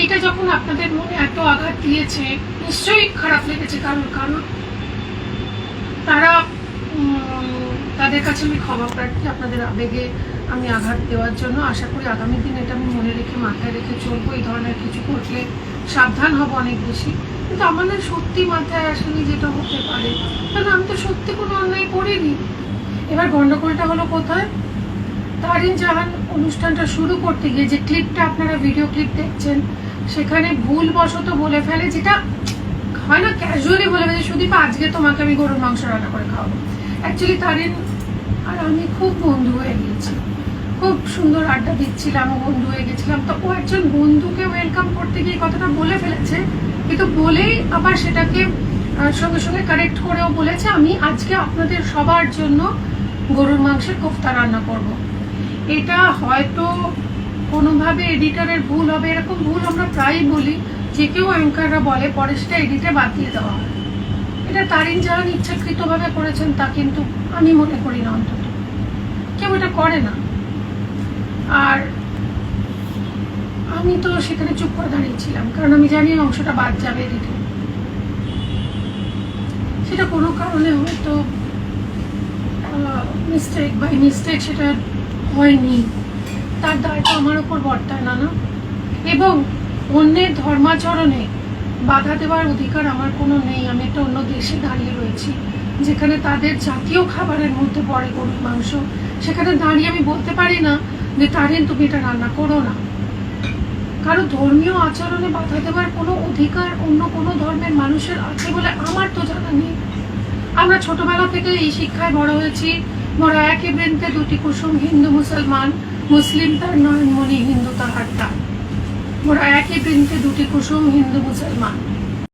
এইটা যখন আপনাদের মনে এত আঘাত দিয়েছে, নিশ্চয়ই খারাপ লেগেছে, কারণ কারণ তারা তাদের কাছে আমি ক্ষমা প্রার্থী, আপনাদের আবেগে আমি আঘাত দেওয়ার জন্য আশা করি আগামী দিন এটা আমি মনে রেখে, মাথায় রেখে চলবো, এই ধরনের কিছু করলে সাবধান হব অনেক বেশি। কিন্তু আমার না সত্যি মাথায় আসেনি যেটা হতে পারে। কারণ আমি তো সত্যি কোনো অন্যায় করিনি। এবার গন্ডগোলটা হলো কোথায়? তারিন জাহান অনুষ্ঠানটা শুরু করতে গিয়ে যে ক্লিপটা আপনারা ভিডিও ক্লিপ দেখছেন, সেখানে ভুলবশত বলে ফেলে, যেটা হয় না ক্যাজুয়ালি বলে ফেলে সুদীপ, আজকে তোমাকে আমি গরুর মাংস রান্না করে খাওয়াবো। অ্যাকচুয়ালি তারিন আর আমি খুব বন্ধু হয়ে গিয়েছি। খুব সুন্দর আড্ডা দিচ্ছিলাম, ও বন্ধু হয়ে গেছিলাম তো ও একজন বন্ধুকে ওয়েলকাম করতে গিয়ে কথাটা বলে ফেলেছে। কিন্তু বলেই আবার সেটাকে সঙ্গে সঙ্গে কারেক্ট করেও বলেছে। আমি আজকে আপনাদের সবার জন্য গরুর মাংসের কোফতা রান্না করব। এটা হয়তো কোনোভাবে এডিটরের ভুল হবে, এরকম ভুল আমরা প্রায়ই বলি। যে কেউ অ্যাঙ্কাররা বলে পরে সেটা এডিটে বাদ দিয়ে দেওয়া হয়। এটা তারিন জাহান ইচ্ছাকৃতভাবে করেছেন, তা কিন্তু আমি মনে করি না অন্তত। কেউ এটা করে না। আর আমি তো সেখানে চুপ করে দাঁড়িয়েছিলাম কারণ আমি জানি অংশটা বাদ যাবে এডিটে। সেটা কোনো কারণে হয়তো মিস্টেক বাই মিস্টেক সেটা হয়নি তার দায়টা আমার উপর বর্তায় না না এবং অন্যের ধর্মাচরণে বাধা দেওয়ার অধিকার আমার কোনো নেই। আমি একটা অন্য দেশে দাঁড়িয়ে রয়েছি, যেখানে তাদের জাতীয় খাবারের মধ্যে পড়ে গরুর মাংস। সেখানে দাঁড়িয়ে আমি বলতে পারি না যে, তারিন, তুমি এটা রান্না করো না। কারও ধর্মীয় আচরণে বাধা দেওয়ার কোনো অধিকার অন্য কোনো ধর্মের মানুষের আছে বলে আমার তো জানা নেই। আমরা ছোটবেলা থেকে এই শিক্ষায় বড় হয়েছি। মোরা একই বৃন্তে দুটি কুসুম হিন্দু মুসলমান, মুসলিম তার নয়নমণি হিন্দু তাহার তার মোরা একই বৃন্তে দুটি কুসুম হিন্দু মুসলমান।